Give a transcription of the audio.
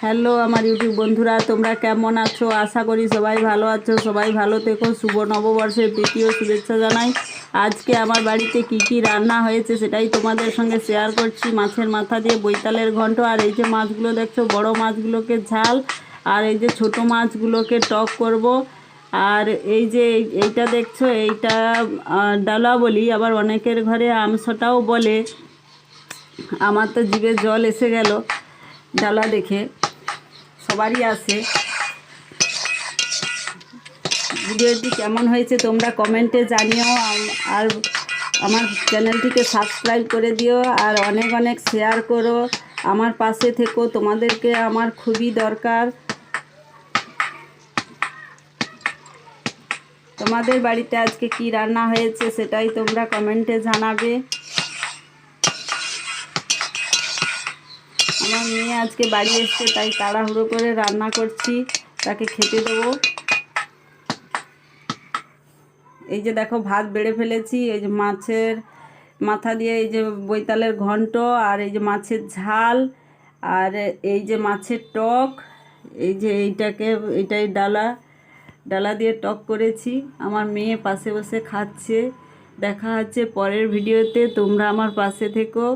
Hello আমার YouTube বন্ধুরা, তোমরা কেমন আছো? আশা করি সবাই ভালো আছো। সবাই ভালো থেকো। শুভ নববর্ষের ও শুভেচ্ছা জানাই। আজকে আমার বাড়িতে কি কি রান্না হয়েছে সেটাই তোমাদের সঙ্গে শেয়ার করছি। মাছের মাথা দিয়ে বৈতালের ঘন্ট। আর এই যে মাছগুলো দেখছ, বড় মাছগুলোকে ঝাল, আর এই যে ছোট মাছগুলোকে টক করব। আর এই যে এই- এইটা দেখছ, এইটা ডালা বলি, আবার অনেকের ঘরে আমসটাও বলে। আমার তো জিভে জল এসে গেল, ডালা দেখে। সবারই আসে ভিডিওটি কেমন হয়েছে তোমরা কমেন্টে জানিও। আর আমার চ্যানেলটিকে সাবস্ক্রাইব করে দিও আর অনেক অনেক শেয়ার করো। আমার পাশে থেকো, তোমাদেরকে আমার খুবই দরকার। তোমাদের বাড়িতে আজকে কি রান্না হয়েছে সেটাই তোমরা কমেন্টে জানাবে। আমার মেয়ে আজকে বাড়ি এসছে, তাই তাড়াহুড়ো করে রান্না করছি, তাকে খেতে দেবো। এই যে দেখো, ভাত বেড়ে ফেলেছি, এই যে মাছের মাথা দিয়ে, এই যে বৈতালের ঘন্ট, আর এই যে মাছের ঝাল, আর এই যে মাছের টক, এই যে এইটাকে, এইটাই ডালা ডালা দিয়ে টক করেছি। আমার মেয়ে পাশে বসে খাচ্ছে, দেখা হচ্ছে পরের ভিডিওতে, তোমরা আমার পাশে থেকো।